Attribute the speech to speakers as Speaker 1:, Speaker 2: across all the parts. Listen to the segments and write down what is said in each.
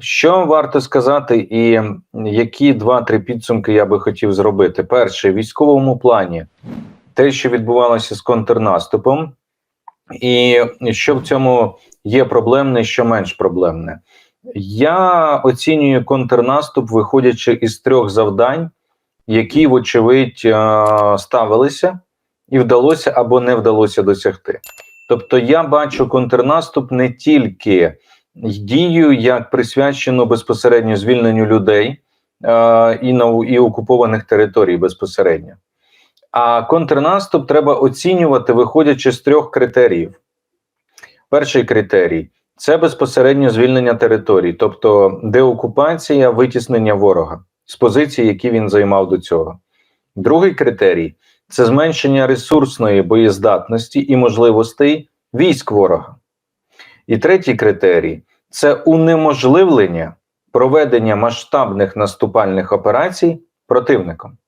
Speaker 1: Що варто сказати, і які два-три підсумки я би хотів зробити? Перше, в військовому плані, те, що відбувалося з контрнаступом, і що в цьому є проблемне, що менш проблемне. Я оцінюю контрнаступ, виходячи із трьох завдань, які, вочевидь, е, ставилися, і вдалося або не вдалося досягти. Тобто, я бачу контрнаступ не тільки дію, як присвячену безпосередньо звільненню людей е, і на і окупованих територій безпосередньо. А контрнаступ треба оцінювати, виходячи з трьох критеріїв. Перший критерій це безпосередньо звільнення територій, тобто деокупація, витіснення ворога з позицій, які він займав до цього. Другий критерій це зменшення ресурсної боєздатності і можливостей військ ворога. І третій критерій це унеможливлення проведення масштабних наступальних операцій противником.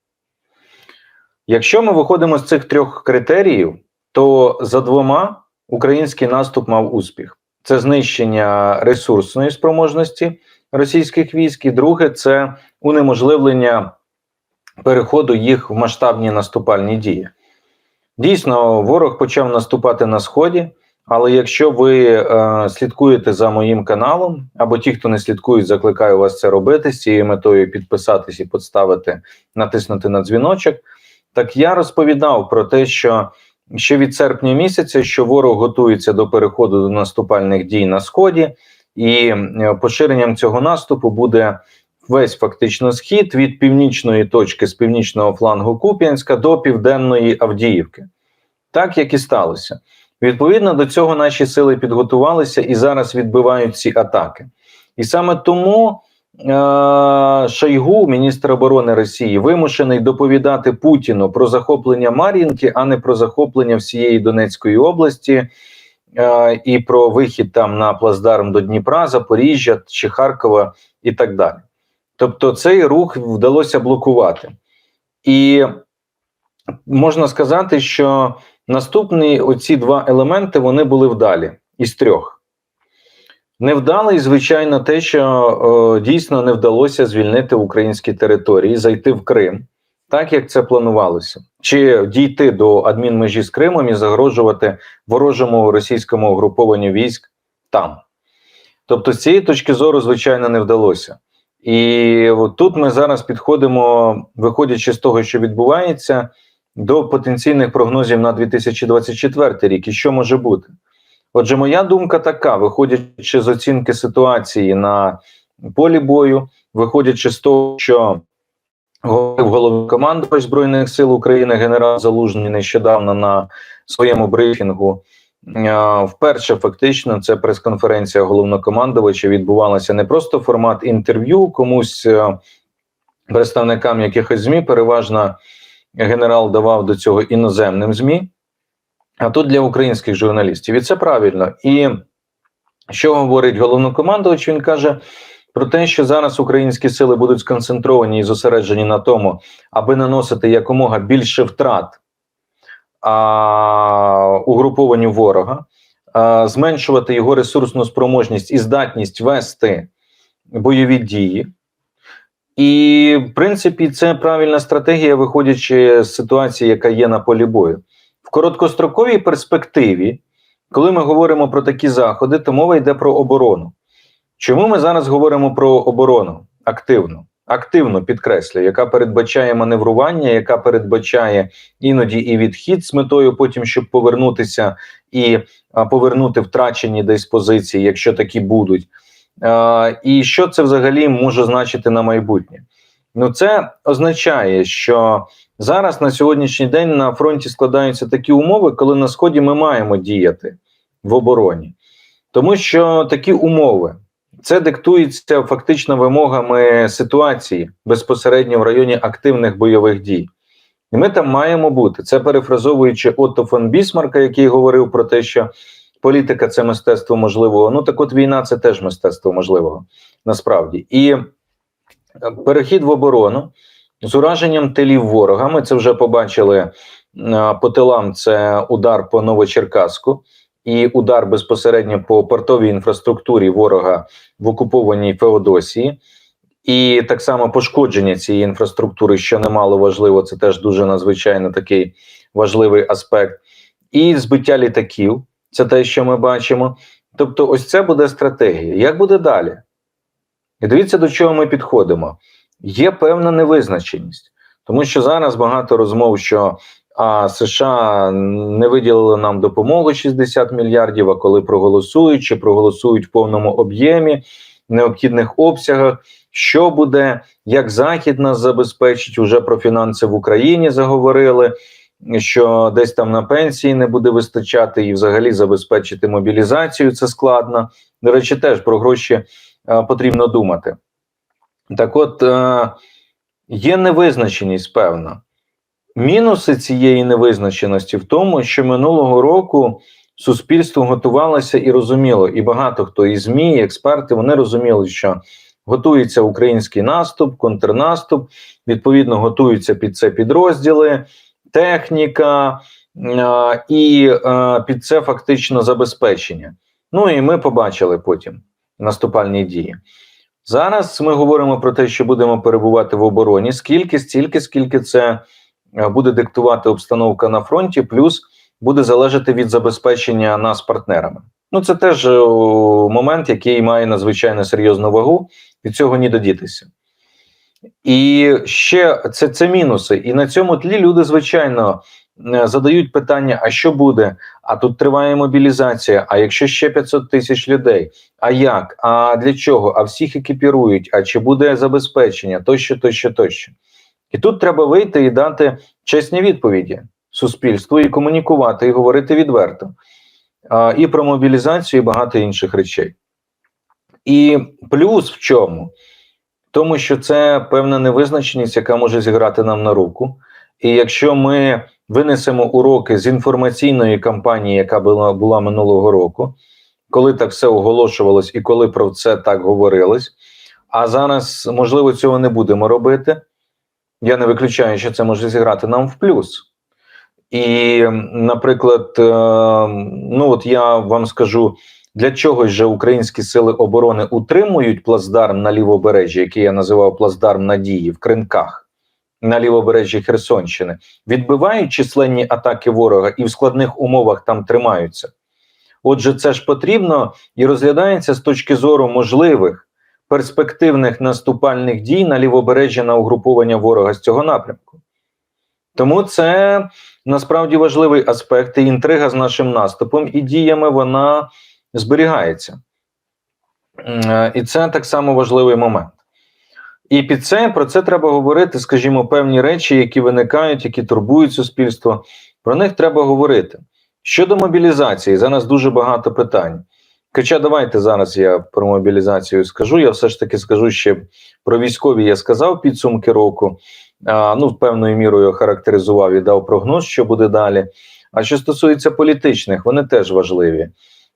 Speaker 1: Якщо ми виходимо з цих трьох критеріїв, то за двома український наступ мав успіх: це знищення ресурсної спроможності російських військ, і друге це унеможливлення переходу їх в масштабні наступальні дії. Дійсно, ворог почав наступати на сході. Але якщо ви е, слідкуєте за моїм каналом, або ті, хто не слідкують, закликаю вас це робити з цією метою підписатись і поставити, натиснути на дзвіночок. Так я розповідав про те, що ще від серпня місяця, що ворог готується до переходу до наступальних дій на сході, і е, поширенням цього наступу буде весь фактично схід від північної точки з північного флангу Куп'янська до південної Авдіївки, так як і сталося. Відповідно до цього наші сили підготувалися і зараз відбивають ці атаки. І саме тому е Шойгу, міністр оборони Росії, вимушений доповідати Путіну про захоплення Мар'їнки, а не про захоплення всієї Донецької області е і про вихід там на плацдарм до Дніпра, Запоріжжя чи Харкова і так далі. Тобто, цей рух вдалося блокувати. І можна сказати, що Наступні оці два елементи вони були вдалі із трьох. Невдалий, звичайно, те, що о, дійсно не вдалося звільнити українські території, зайти в Крим, так як це планувалося, чи дійти до адмінмежі з Кримом і загрожувати ворожому російському угрупованню військ там. Тобто, з цієї точки зору, звичайно, не вдалося. І от тут ми зараз підходимо, виходячи з того, що відбувається до потенційних прогнозів на 2024 рік і що може бути. Отже, моя думка така: виходячи з оцінки ситуації на полі бою, виходячи з того, що говорив головнокомандувач Збройних сил України генерал Залужний нещодавно на своєму брифінгу. Вперше фактично це прес-конференція головнокомандувача відбувалася не просто формат інтерв'ю комусь представникам якихось змі, переважно генерал давав до цього іноземним ЗМІ, а тут для українських журналістів. І це правильно. І що говорить головнокомандувач? Він каже про те, що зараз українські сили будуть сконцентровані і зосереджені на тому, аби наносити якомога більше втрат а, угрупованню ворога, а, зменшувати його ресурсну спроможність і здатність вести бойові дії. І, в принципі, це правильна стратегія, виходячи з ситуації, яка є на полі бою. В короткостроковій перспективі, коли ми говоримо про такі заходи, то мова йде про оборону. Чому ми зараз говоримо про оборону активно? Активно підкреслюю, яка передбачає маневрування, яка передбачає іноді і відхід з метою, потім щоб повернутися і повернути втрачені десь позиції, якщо такі будуть. І що це взагалі може значити на майбутнє? Ну, це означає, що зараз на сьогоднішній день на фронті складаються такі умови, коли на сході ми маємо діяти в обороні, тому що такі умови це диктується фактично вимогами ситуації безпосередньо в районі активних бойових дій. І ми там маємо бути. Це перефразовуючи Отто фон Бісмарка, який говорив про те, що політика це мистецтво можливого. Ну так от війна це теж мистецтво можливого насправді. І е, перехід в оборону з ураженням тилів ворога. Ми це вже побачили е, по тилам. Це удар по Новочеркаску. і удар безпосередньо по портовій інфраструктурі ворога в окупованій Феодосії, і так само пошкодження цієї інфраструктури, що немало важливо, це теж дуже надзвичайно такий важливий аспект, і збиття літаків. Це те, що ми бачимо. Тобто, ось це буде стратегія. Як буде далі? І дивіться, до чого ми підходимо. Є певна невизначеність, тому що зараз багато розмов, що а США не виділили нам допомогу 60 мільярдів. А коли проголосують, чи проголосують в повному об'ємі, необхідних обсягах, що буде, як Захід нас забезпечить, уже про фінанси в Україні заговорили. Що десь там на пенсії не буде вистачати, і взагалі забезпечити мобілізацію це складно. До речі, теж про гроші е, потрібно думати. Так, от е, є невизначеність певна. Мінуси цієї невизначеності в тому, що минулого року суспільство готувалося і розуміло, і багато хто і ЗМІ, і експерти вони розуміли, що готується український наступ, контрнаступ, відповідно, готуються під це підрозділи, техніка е, і е, під це фактично забезпечення. Ну і ми побачили потім наступальні дії. Зараз ми говоримо про те, що будемо перебувати в обороні скільки, стільки, скільки це. Е, буде диктувати обстановка на фронті, плюс буде залежати від забезпечення нас партнерами. Ну це теж момент, який має надзвичайно серйозну вагу, від цього ні додітися. І ще це це мінуси. І на цьому тлі люди, звичайно, е, задають питання: а що буде? А тут триває мобілізація. А якщо ще 500 тисяч людей? А як? А для чого? А всіх екіпірують? А чи буде забезпечення? Тощо, тощо, тощо. І тут треба вийти і дати чесні відповіді суспільству, і комунікувати, і говорити відверто, а, і про мобілізацію, і багато інших речей. І плюс в чому? Тому що це певна невизначеність, яка може зіграти нам на руку. І якщо ми винесемо уроки з інформаційної кампанії, яка була була минулого року, коли так все оголошувалось і коли про це так говорилось, а зараз, можливо, цього не будемо робити. Я не виключаю, що це може зіграти нам в плюс. І, наприклад, е, ну от я вам скажу, для чого ж українські сили оборони утримують плацдарм на лівобережжі, який я називав плацдарм надії в кринках на лівобережжі Херсонщини, відбивають численні атаки ворога і в складних умовах там тримаються. Отже, це ж потрібно і розглядається з точки зору можливих перспективних наступальних дій на лівобережжя на угруповання ворога з цього напрямку. Тому це насправді важливий аспект і інтрига з нашим наступом і діями вона зберігається. Е, і це так само важливий момент. І під це про це треба говорити, скажімо, певні речі, які виникають, які турбують суспільство. Про них треба говорити. Щодо мобілізації, зараз дуже багато питань. Хоча давайте зараз я про мобілізацію скажу. Я все ж таки скажу ще про військові. Я сказав підсумки року. А, Ну, певною мірою характеризував і дав прогноз, що буде далі. А що стосується політичних, вони теж важливі.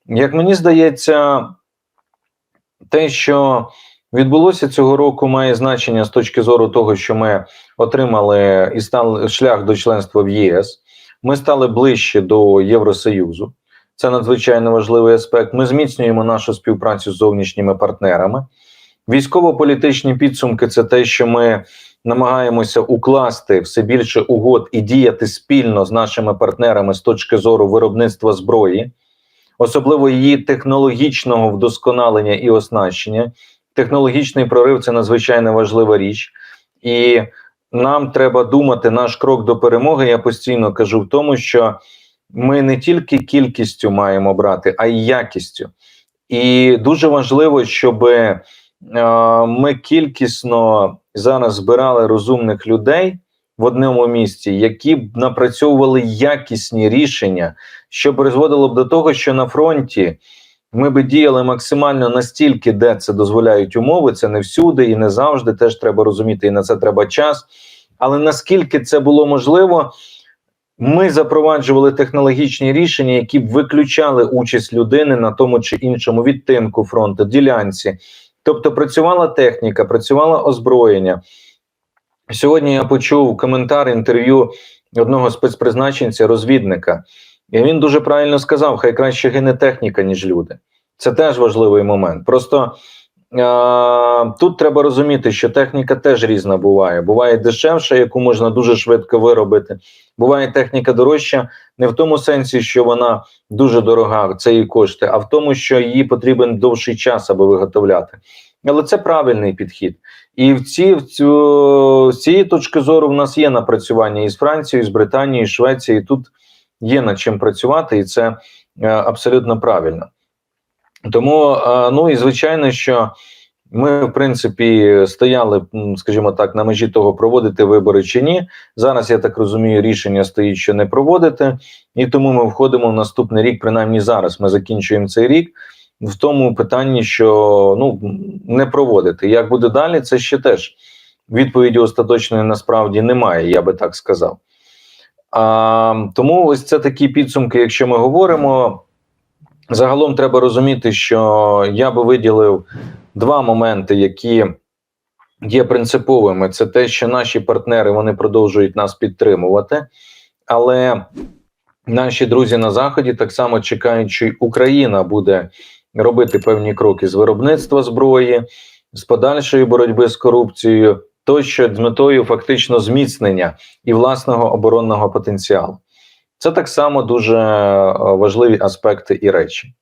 Speaker 1: Як мені здається, те, що відбулося цього року, має значення з точки зору того, що ми отримали і стали шлях до членства в ЄС. Ми стали ближче до Євросоюзу. Це надзвичайно важливий аспект. Ми зміцнюємо нашу співпрацю з зовнішніми партнерами. Військово-політичні підсумки це те, що ми намагаємося укласти все більше угод і діяти спільно з нашими партнерами з точки зору виробництва зброї, особливо її технологічного вдосконалення і оснащення. Технологічний прорив це надзвичайно важлива річ, і нам треба думати наш крок до перемоги. Я постійно кажу в тому, що ми не тільки кількістю маємо брати, а й якістю. І дуже важливо, щоб е, ми кількісно зараз збирали розумних людей в одному місці, які б напрацьовували якісні рішення, що призводило б до того, що на фронті ми би діяли максимально настільки, де це дозволяють умови. Це не всюди і не завжди. Теж треба розуміти, і на це треба час. Але наскільки це було можливо. Ми запроваджували технологічні рішення, які б виключали участь людини на тому чи іншому відтинку фронту, ділянці. Тобто працювала техніка, працювало озброєння. Сьогодні я почув коментар інтерв'ю одного спецпризначенця, розвідника, І він дуже правильно сказав: хай краще гине техніка, ніж люди. Це теж важливий момент. Просто тут треба розуміти, що техніка теж різна буває. Буває дешевша, яку можна дуже швидко виробити. Буває техніка дорожча, не в тому сенсі, що вона дуже дорога, це її кошти, а в тому, що її потрібен довший час, аби виготовляти. Але це правильний підхід. І в ці в цю з цієї точки зору в нас є напрацювання із Францією, з Британією, з Швецією. Тут є над чим працювати, і це е, абсолютно правильно. Тому, е, ну і звичайно, що ми, в принципі, стояли, скажімо так, на межі того, проводити вибори чи ні. Зараз я так розумію, рішення стоїть, що не проводити, і тому ми входимо в наступний рік. Принаймні зараз ми закінчуємо цей рік в тому питанні, що ну не проводити. Як буде далі, це ще теж відповіді остаточної насправді немає, я би так сказав. А, Тому ось це такі підсумки, якщо ми говоримо. Загалом треба розуміти, що я би виділив два моменти, які є принциповими. Це те, що наші партнери вони продовжують нас підтримувати, але наші друзі на заході так само чекають, що Україна буде робити певні кроки з виробництва зброї, з подальшої боротьби з корупцією, тощо з метою фактично зміцнення і власного оборонного потенціалу. Це так само дуже е, важливі аспекти і речі.